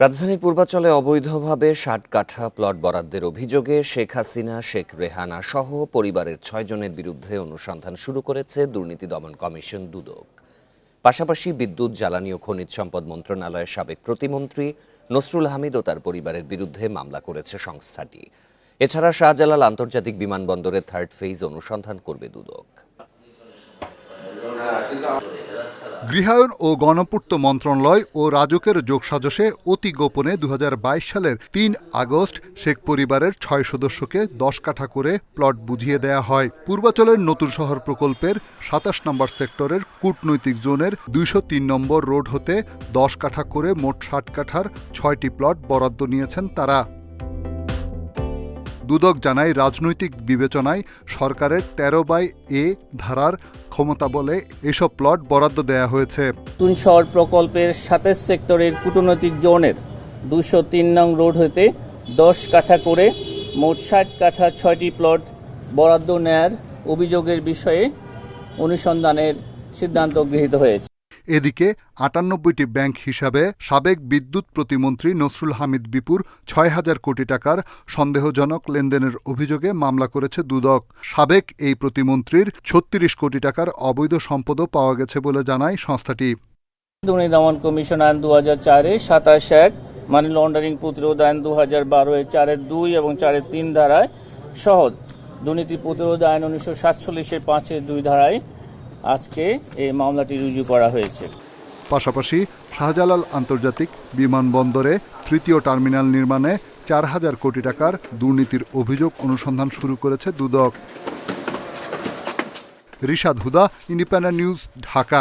রাজধানীর পূর্বাচলে অবৈধভাবে ষাট কাঠা প্লট বরাদ্দের অভিযোগে শেখ হাসিনা, শেখ রেহানা সহ পরিবারের ছয়জনের বিরুদ্ধে অনুসন্ধান শুরু করেছে দুর্নীতি দমন কমিশন দুদক। পাশাপাশি বিদ্যুৎ, জ্বালানি ও খনিজ সম্পদ মন্ত্রণালয়ের সাবেক প্রতিমন্ত্রী নসরুল হামিদ ও তার পরিবারের বিরুদ্ধে মামলা করেছে সংস্থাটি। এছাড়া শাহজালাল আন্তর্জাতিক বিমানবন্দরের থার্ড ফেজ অনুসন্ধান করবে দুদক। গৃহায়ন ও গণপূর্ত মন্ত্রণালয় ও রাজকের যোগসাজশে অতি গোপনে দুহাজার বাইশ সালের তিন আগস্ট শেখ পরিবারের ছয় সদস্যকে দশ কাঠা করে প্লট বুঝিয়ে দেয়া হয়। পূর্বাচলের নতুন শহর প্রকল্পের সাতাশ নম্বর সেক্টরের কূটনৈতিক জোনের দুইশো তিন নম্বর রোড হতে দশ কাঠা করে মোট ষাট কাঠার ছয়টি প্লট বরাদ্দ নিয়েছেন তারা। দুদক জানায় রাজনৈতিক বিবেচনায় সরকারের তেরো বাই এ ধারার ক্ষমতা বলে এসব প্লট বরাদ্দ দেয়া হয়েছে। নতুন শহর প্রকল্পের সাতাশ সেক্টরের কূটনৈতিক জোনের দুশো তিন নং রোড হতে দশ কাঠা করে মোট ষাট কাঠা ছয়টি প্লট বরাদ্দ নেয়ার অভিযোগের বিষয়ে অনুসন্ধানের সিদ্ধান্ত গৃহীত হয়েছে। এদিকে আটানব্বইটি ব্যাংক হিসাবে সাবেক বিদ্যুৎ প্রতিমন্ত্রী নসরুল হামিদ বিপুর ছয় হাজার কোটি টাকার সন্দেহজনক লেনদেনের অভিযোগে মামলা করেছে দুদক। সাবেক এই প্রতিমন্ত্রীর ছত্রিশ কোটি টাকার অবৈধ সম্পদও পাওয়া গেছে বলে জানায় সংস্থাটি। দুর্নীতি দমন কমিশন আইন দু হাজার চারে সাতাশ এক, মানি লন্ডারিং প্রতিরোধ আইন দু হাজার বারো এর চারের দুই এবং চারের তিন ধারায় সহ দুর্নীতি প্রতিরোধ আইন উনিশশো সাতচল্লিশের পাঁচের দুই ধারায় আজকে এই মামলাটি রুজু করা হয়েছে। পাশাপাশি শাহজালাল আন্তর্জাতিক বিমানবন্দরে তৃতীয় টার্মিনাল নির্মাণে চার হাজার কোটি টাকার দুর্নীতির অভিযোগ অনুসন্ধান শুরু করেছে দুদক। Rishad Huda, Independent News, Dhaka.